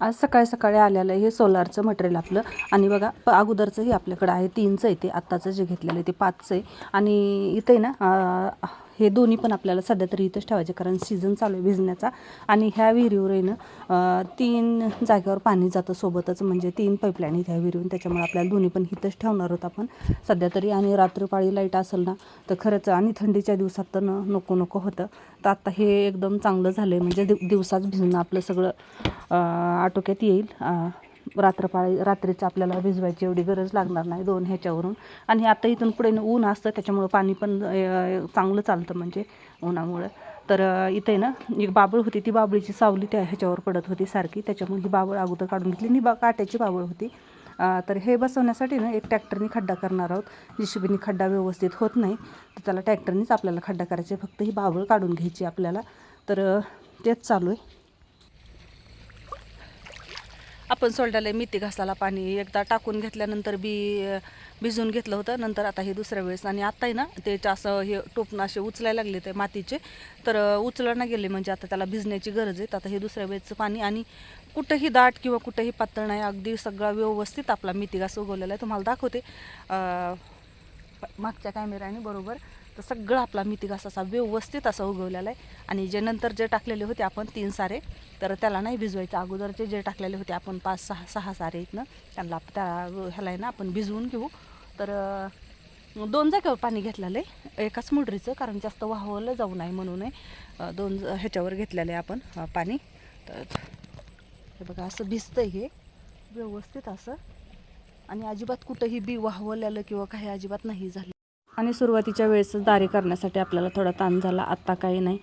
आज सकाळी सकाळी आलेलं आहे हे सोलारचं मटेरियल आपलं. आणि बघा प अगोदरचंही आपल्याकडं आहे तीनचं आहे ते आत्ताचं जे घेतलेलं आहे ते पाचचं आहे. आणि इथे ना हे दोन्ही पण आपल्याला सध्या तरी इथंच ठेवायचे कारण सीझन चालू आहे भिजण्याचा आणि ह्या विहिरीवर येणं तीन जागेवर पाणी जातं सोबतच. म्हणजे तीन पाईपलाईन आहेत ह्या विहिरीवरून. त्याच्यामुळे आपल्याला दोन्ही पण इथंच ठेवणार आहोत आपण. सध्या तरी आणि रात्रपाळी लाइट असेल ना तर खरंच आणि थंडीच्या दिवसात तर नको नको होतं. तर आता हे एकदम चांगलं झालं आहे म्हणजे दिव दिवसाच भिजणं आपलं सगळं आटोक्यात येईल. रात्रपाळी रात्रीचं आपल्याला भिजवायची एवढी गरज लागणार नाही दोन ह्याच्यावरून. आणि आता इथून पुढे ऊन असतं त्याच्यामुळं पाणी पण चांगलं चालतं म्हणजे उन्हामुळं. तर इथे ना एक बाबळ होती ती बाबळीची सावली त्या ह्याच्यावर पडत होती सारखी. त्याच्यामुळे ही बाबळ अगोदर काढून घेतली. आणि बा काट्याची बाबळ होती. तर हे बसवण्यासाठी ना एक ट्रॅक्टरनी खड्डा करणार आहोत. जिशिबीनी खड्डा व्यवस्थित होत नाही तर त्याला ट्रॅक्टरनीच आपल्याला खड्डा करायचे फक्त ही बाबळ काढून घ्यायची आपल्याला. तर तेच चालू आहे. आपण सोलड्याला मिती मेथी घासाला पाणी एकदा टाकून घेतल्यानंतर बी भिजून भिजवून घेतलं होतं. नंतर आता हे दुसऱ्या वेळेस. आणि आत्ताही ना ते असं हे टोपणं असे उचलायला लागले ते मातीचे. तर अं, उचलणं गेले म्हणजे आता त्याला भिजण्याची गरज आहे. आता हे दुसऱ्या वेळेचं पाणी आणि कुठंही दाट किंवा कुठंही पातळ नाही. अगदी सगळा व्यवस्थित आपला मेथी घास उगवलेला आहे. तुम्हाला दाखवते. मागच्या कॅमेऱ्याने बरोबर. तर सगळं आपला मेथी घास असा व्यवस्थित असा उगवलेला आहे. आणि जे नंतर जे टाकलेले होते आपण तीन सारे तर त्याला नाही भिजवायचं. अगोदरचे जे टाकलेले होते आपण पाच सहा सहा सारे आहेत ना त्यांना त्या ह्याला आहे ना आपण भिजवून घेऊ. तर दोन जागेवर पाणी घेतलेलं आहे. एकाच मोटरीचं कारण जास्त वाहवलं जाऊ नये म्हणून आहे. दोन ह्याच्यावर घेतलेलं आहे आपण पाणी. तर हे बघा असं भिजतं हे. व्यवस्थित असं. आणि अजिबात कुठंही बी वाहवलेलं किंवा काही अजिबात नाही झालं. आणि सुरुवातीच्या वेळेस दारे करण्यासाठी आपल्याला थोडा ताण झाला. आत्ता काही नाही.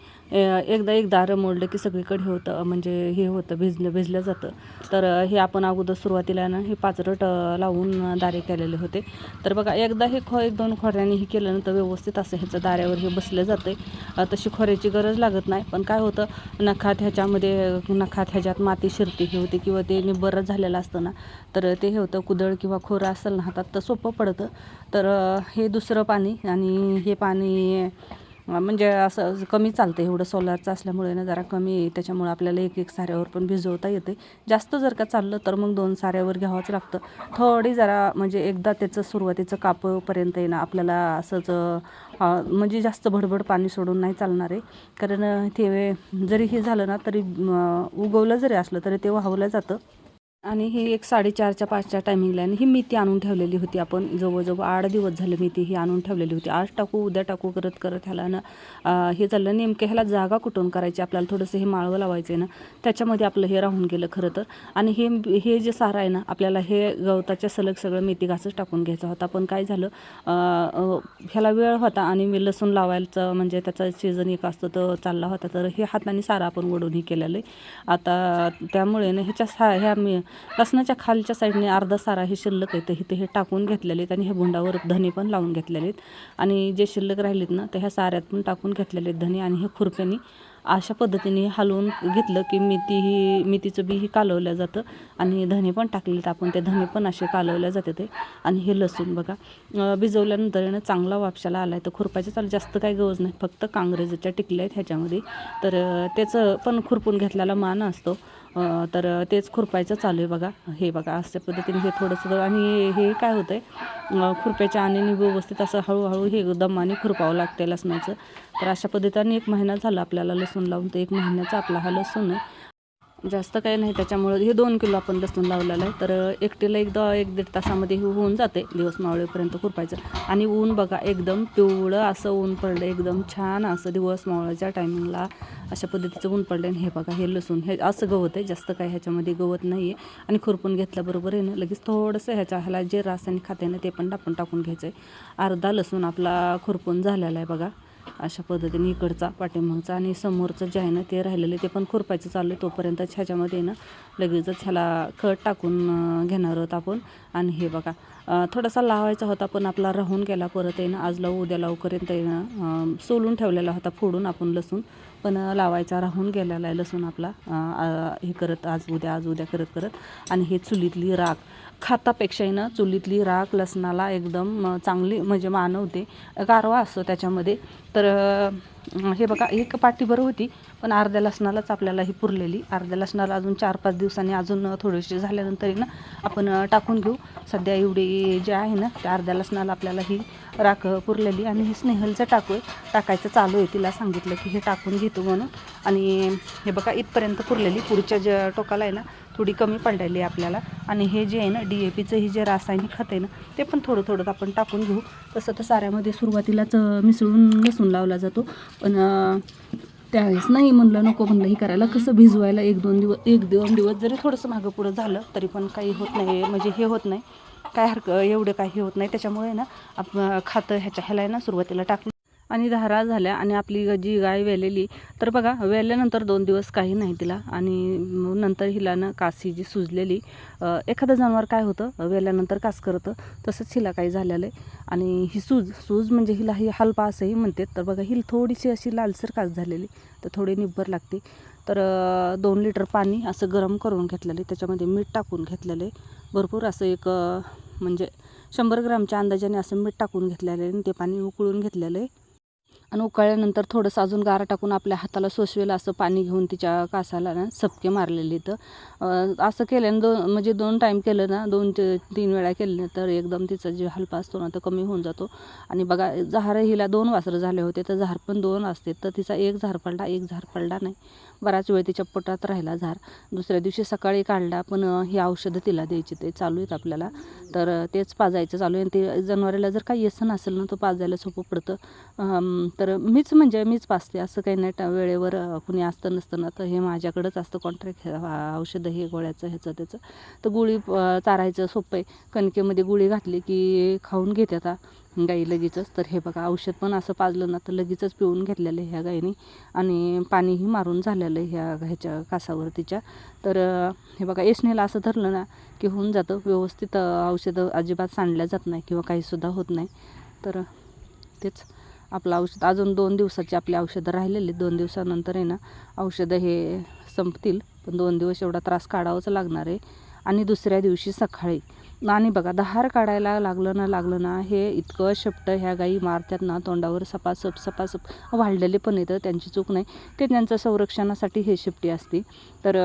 एकदा एक दारं मोडलं की सगळीकडे हे होतं म्हणजे हे होतं भिजलं भिजलं जातं. तर हे आपण अगोदर सुरुवातीला ना हे पाचरट लावून दारे केलेले होते. तर बघा एकदा हे खो एक दोन खोऱ्याने हे केल्यानंतर व्यवस्थित असं ह्याचं दाऱ्यावर हे बसलं जातं आहे तशी खोऱ्याची गरज लागत नाही. पण काय होतं नखात ह्याच्यामध्ये नखात ह्याच्यात माती शिरती हे होते किंवा ते निब्बरच झालेलं असतं ना तर ते हे होतं कुदळ किंवा खोरं असेल ना हातात तर सोपं पडतं. तर हे दुसरं पाणी आणि हे पाणी म्हणजे असं कमी चालतं एवढं सोलारचं असल्यामुळे ना जरा कमी त्याच्यामुळे आपल्याला एक एक साऱ्यावर पण भिजवता येते जास्त जर का चाललं तर मग दोन साऱ्यावर घ्यावंच लागतं. थोडी जरा म्हणजे एकदा त्याचं सुरुवातीचं कापपर्यंत आहे ना आपल्याला असंच म्हणजे जास्त भडभड पाणी सोडून नाही चालणार आहे. कारण ते जरी हे झालं ना तरी उगवलं जरी असलं तरी ते वाहवलं जातं. आणि ही एक साडेचारच्या पाचच्या टायमिंगला आणि ही मेथी आणून ठेवलेली होती आपण. जवळजवळ आठ दिवस झाले मेथी ही आणून ठेवलेली होती. आज टाकू उद्या टाकू करत करत ह्याला ना हे चाललं. नेमकं ह्याला जागा कुठून करायची? आपल्याला थोडंसं हे माळवं लावायचं आहे ना. त्याच्यामध्ये आपलं हे राहून गेलं खरं तर. आणि हे हे जे सारं आहे ना आपल्याला हे गवताच्या सलग सगळं मेथी घासच टाकून घ्यायचा होता. पण काय झालं ह्याला वेळ होता आणि मी लसूण लावायचं म्हणजे त्याचा सीझन एक असतो तो चालला होता. तर हे हाताने सारा आपण वडून हे केलेलं आहे. आता त्यामुळे ना ह्याच्या सा ह्या मी लसणाच्या खालच्या साईडने अर्धा सारा हे शिल्लक आहे. तर इथे हे टाकून घेतलेले आहेत आणि हे भुंडावर धने पण लावून घेतलेले आहेत. आणि जे शिल्लक राहिलेत ना तर ह्या साऱ्यात पण टाकून घेतलेले आहेत धने आणि हे खुरप्यानी अशा पद्धतीने हलवून घेतलं की मेथी ही मेथीचं बी ही कालवलं जातं आणि धने पण टाकलेत आपण. ते धने पण असे कालवले जाते ते. आणि हे लसूण बघा भिजवल्यानंतर आहे चांगला वापशाला आला आहे तर खुरपायचं चालू जास्त काही गरज नाही. फक्त कांग्रेजच्या टिकल्या आहेत ह्याच्यामध्ये. तर त्याचं पण खुरपून घेतलेला मान असतो. तर तेच खुरपायचं चालू आहे बघा. हे बघा अशा पद्धतीने हे थोडंसं आणि हे काय होतं आहे खुरप्याच्या आणि व्यवस्थित असं हळूहळू हे दमाने खुरपावं लागते लसणाचं. तर अशा पद्धतीने एक महिना झाला आपल्याला लसूण लावून तर एक महिन्याचा आपला हा लसूण आहे. जास्त काही नाही त्याच्यामुळे हे दोन किलो आपण लसूण लावलेलं आहे. तर एकटीला एकदा एक दीड तासामध्ये हे होऊन जाते दिवस मावळेपर्यंत खुरपायचं. आणि ऊन बघा एकदम पिवळं असं ऊन पडलं एकदम छान असं दिवस मावळ्याच्या टायमिंगला अशा पद्धतीचं ऊन पडलं. आणि हे बघा हे लसूण हे असं गवत आहे जास्त काही ह्याच्यामध्ये गवत नाही आहे आणि खुरपून घेतल्याबरोबर आहे ना लगेच थोडंसं ह्याच्या ह्याला जे रासायनिक खाते ना ते पण आपण टाकून घ्यायचं आहे अर्धा लसूण आपला खुरपून झालेला आहे बघा. अशा पद्धतीने इकडचा पाठीमागचा आणि समोरचं जे आहे ना ते राहिलेलं आहे ते पण खुरपायचं चाललं आहे. तोपर्यंत ह्याच्यामध्ये ना लगेचच ह्याला खत टाकून घेणार आहोत आपण. आणि हे बघा थोडासा लावायचा होता पण आपला राहून गेला. परत येईन आज लावू उद्या लावूपर्यंत येणं सोलून ठेवलेला होता फोडून आपण लसूण. पण लावायचा राहून गेलेला आहे लसूण आपला. हे करत आज उद्या आज उद्या करत करत. आणि हे चुलीतली राख. खातापेक्षाही ना चुलीतली राख लसणाला एकदम चांगली म्हणजे मानवते गारवा असतो त्याच्यामध्ये. तर हे बघा एक बरं होती पण अर्ध्या लसणालाच आपल्याला ही पुरलेली. अर्ध्या लसणाला अजून चार पाच दिवसांनी अजून थोडीशी झाल्यानंतर ना आपण टाकून घेऊ. सध्या एवढी जे आहे ना त्या अर्ध्या लसणाला आपल्याला ही राख पुरलेली. आणि हे स्नेहलचं टाकू आहे. टाकायचं चालू आहे. तिला सांगितलं की हे टाकून घेतो म्हणून. आणि हे बघा इथपर्यंत पुरलेली. पुढच्या ज्या टोकाला आहे ना थोडी कमी पडलेली आहे आपल्याला. आणि हे जे आहे ना डी ए पीचं हे जे रासायनिक खत आहे ना ते पण थोडं थोडं आपण टाकून घेऊ. तसं तर साऱ्यामध्ये सुरुवातीलाच मिसळून मिसळून लसूण लावला जातो. पण त्यावेळेस नाही म्हणलं नको म्हणलं हे करायला. कसं भिजवायला एक दोन दिवस एक दोन दिवस जरी थोडंसं मागं पुढं झालं तरी पण काही होत नाही. म्हणजे हे होत नाही. काय हरकं एवढं काही हे होत नाही. त्याच्यामुळे ना आप खातं ह्याच्या ह्याला आहे ना सुरुवातीला टाकलं आणि धारा झाल्या आणि आपली जी गाय वेलेली तर बघा वेल्यानंतर दोन दिवस काही नाही तिला. आणि नंतर हिला ना कासी जी सुजलेली एखादं जनावर काय होतं वेल्यानंतर कास करतं तसंच हिला काही झालेलं आहे. आणि ही सूज सूज म्हणजे हिला ही हलपा असंही म्हणते तर बघा हिल थोडीशी अशी लालसर कास झालेली तर थोडी निब्बर लागते. तर दोन लिटर पाणी असं गरम करून घेतलेलं आहे. त्याच्यामध्ये मीठ टाकून घेतलेलं आहे. भरपूर असं एक म्हणजे शंभर ग्रामच्या अंदाजाने असं मीठ टाकून घेतलेलं आहे आणि ते पाणी उकळून घेतलेलं आहे. आणि उकळल्यानंतर थोडंसं अजून गारा टाकून आपल्या हाताला सोसवेल असं पाणी घेऊन तिच्या कासाला ना सपके मारलेले तर असं केल्यानं दोन म्हणजे दोन टाईम केलं ना दोन ते तीन वेळा केलं तर एकदम तिचा जे हलपा असतो ना तो कमी होऊन जातो. आणि बघा जहार हिला दोन वासरं झाले होते तर झार पण दोन असते तर तिचा एक झार पडला एक झार पडला नाही. बराच वेळ तिच्या पोटात राहिला झार. दुसऱ्या दिवशी सकाळी काढला पण ही औषधं तिला द्यायची ते चालू आहेत आपल्याला. तर तेच पाजायचं चालू आहे आणि ते जनावराला जर काही येसन असेल ना तो पाजायला सोपं पडतं. तर मीच म्हणजे मीच पाजते असं काही नाही. टा- वेळेवर कुणी असतं नसतं ना तर हे माझ्याकडंच असतं कॉन्ट्रॅक्ट औषधं हे गोळ्याचं ह्याचं त्याचं. तर गुळी चारायचं सोपं आहे. कणकेमध्ये गुळी घातली की खाऊन घेते आता. गाई लगेचच. तर हे बघा औषध पण असं पाजलं ना तर लगेचच पिऊन घेतलेलं आहे ह्या गाईने. आणि पाणीही मारून झालेलं आहे ह्या ह्याच्या कासावर तिच्या. तर हे बघा एसनेला असं धरलं ना की होऊन जातं. व्यवस्थित औषधं अजिबात सांडल्या जात नाही किंवा काहीसुद्धा होत नाही. तर तेच आपलं औषध. अजून दोन दिवसाची आपली औषधं राहिलेली. दोन दिवसानंतर आहे ना औषधं हे संपतील. पण दोन दिवस एवढा त्रास काढावाच लागणार आहे. आणि दुसऱ्या दिवशी सकाळी आणि बघा दहार काढायला लागलं ना लागलं ना हे इतकं शपट ह्या गाई मारतात ना तोंडावर सपासप सपासप वाढलेले पण येतं त्यांची चूक नाही. ते त्यांचं संरक्षणासाठी हे शेपटी असते. तर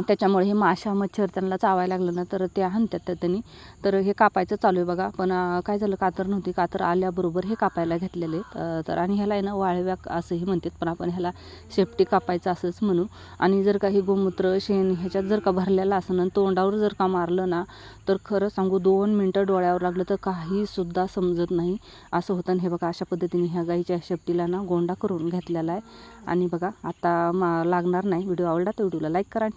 त्याच्यामुळे हे माशा मच्छर त्यांना चावायला लागलं ना तर त्या हाणतात त्या त्यांनी. तर हे कापायचं चालू आहे बघा. पण काय झालं कातर नव्हती. कातर आल्याबरोबर हे कापायला घेतलेले. आहेत. तर आणि ह्याला आहे ना वाळव्या असंही म्हणतात. पण आपण ह्याला शेपटी कापायचं असंच म्हणू. आणि जर काही गोमूत्र शेण ह्याच्यात जर का भरलेलं असं ना तोंडावर जर का मारलं ना तर खरं सांगू दोन मिनटं डोळ्यावर लागलं तर काहीसुद्धा समजत नाही. असं होतं. आणि हे बघा अशा पद्धतीने ह्या गाईच्या शेपटीला ना गोंडा करून घेतलेला आहे. आणि बघा आता मा लागणार नाही. व्हिडिओ आवडला तर व्हिडिओला लाईक करा आणि